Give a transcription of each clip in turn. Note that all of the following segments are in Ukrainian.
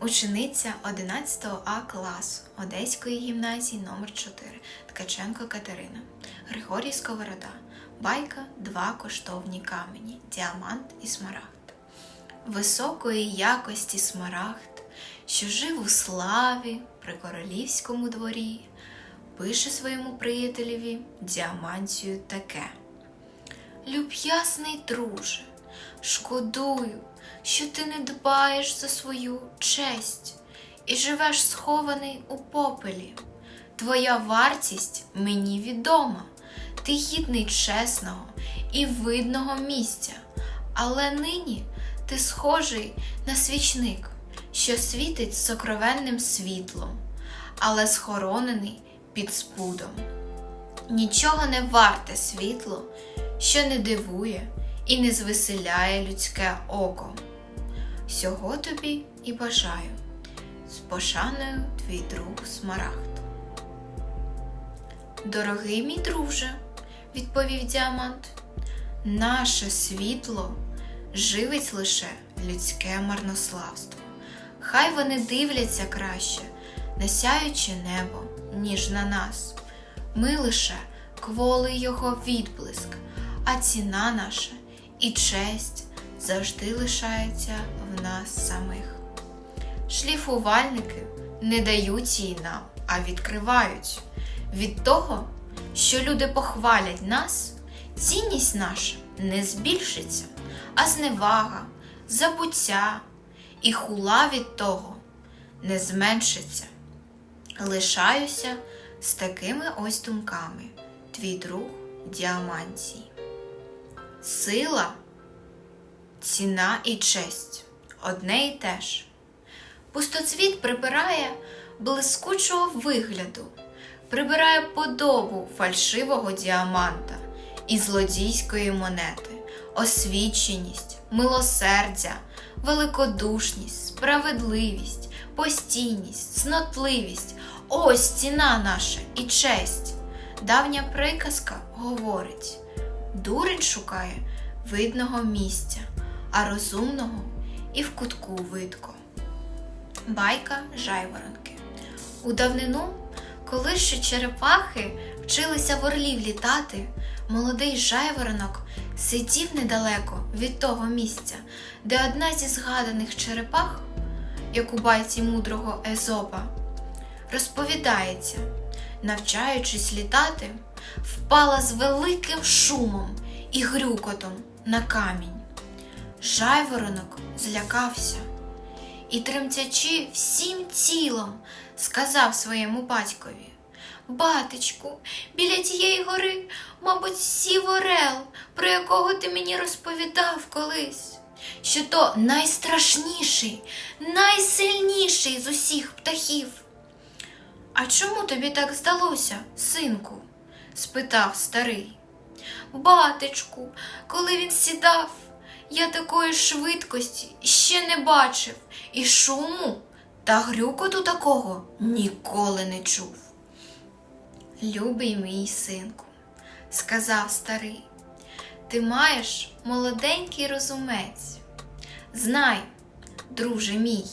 учениця 11 А класу Одеської гімназії номер 4 Ткаченко Катерина, Григорій Сковорода, байка Два коштовні камені, діамант і смарагд. Високої якості смарагд, що жив у славі при королівському дворі, пише своєму приятелеві діамантію таке. Люб'язний друже, шкодую, що ти не дбаєш за свою честь і живеш схований у попелі. Твоя вартість мені відома, ти гідний чесного і видного місця, але нині ти схожий на свічник, що світить сокровенним світлом, але схоронений під спудом. Нічого не варте світло, що не дивує і не звеселяє людське око. Всього тобі і бажаю, з пошаною твій друг Смарагд. Дорогий мій друже, відповів діамант, наше світло живить лише людське марнославство. Хай вони дивляться краще на сяюче небо, ніж на нас. Ми лише кволий його відблиск, а ціна наша і честь завжди лишається в нас самих. Шліфувальники не дають її нам, а відкривають. Від того, що люди похвалять нас, цінність наша не збільшиться, а зневага, забуття і хула від того не зменшиться. Лишаюся з такими ось думками, твій друг діамантій. Сила, ціна і честь одне і те ж. Пустоцвіт прибирає блискучого вигляду, прибирає подобу фальшивого діаманта і злодійської монети, освіченість, милосердя, великодушність, справедливість, постійність, снотливість ось ціна наша і честь. Давня приказка говорить: дурень шукає видного місця, а розумного і в кутку видко. Байка жайворонки. У давнину, коли ще черепахи вчилися в орлів літати, молодий жайворонок сидів недалеко від того місця, де одна зі згаданих черепах, як у байці мудрого Езопа, розповідається, навчаючись літати, впала з великим шумом і грюкотом на камінь. Жайворонок злякався і, тремтячи всім тілом, сказав своєму батькові Батечку, біля тієї гори, мабуть, сів орел, про якого ти мені розповідав колись, що то найстрашніший, найсильніший з усіх птахів. А чому тобі так здалося, синку? Спитав старий. Батечку, коли він сідав, я такої швидкості ще не бачив, і шуму та грюкоту такого ніколи не чув. Любий мій синку, сказав старий, ти маєш молоденький розумець. Знай, друже мій,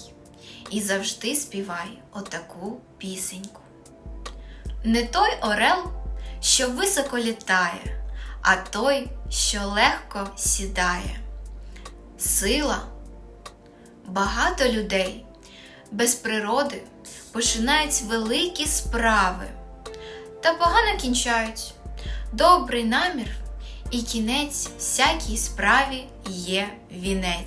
і завжди співай отаку пісеньку. Не той орел, що високо літає, а той, що легко сідає. Сила. Багато людей без природи починають великі справи та погано кінчають. Добрий намір і кінець всякій справі є вінець.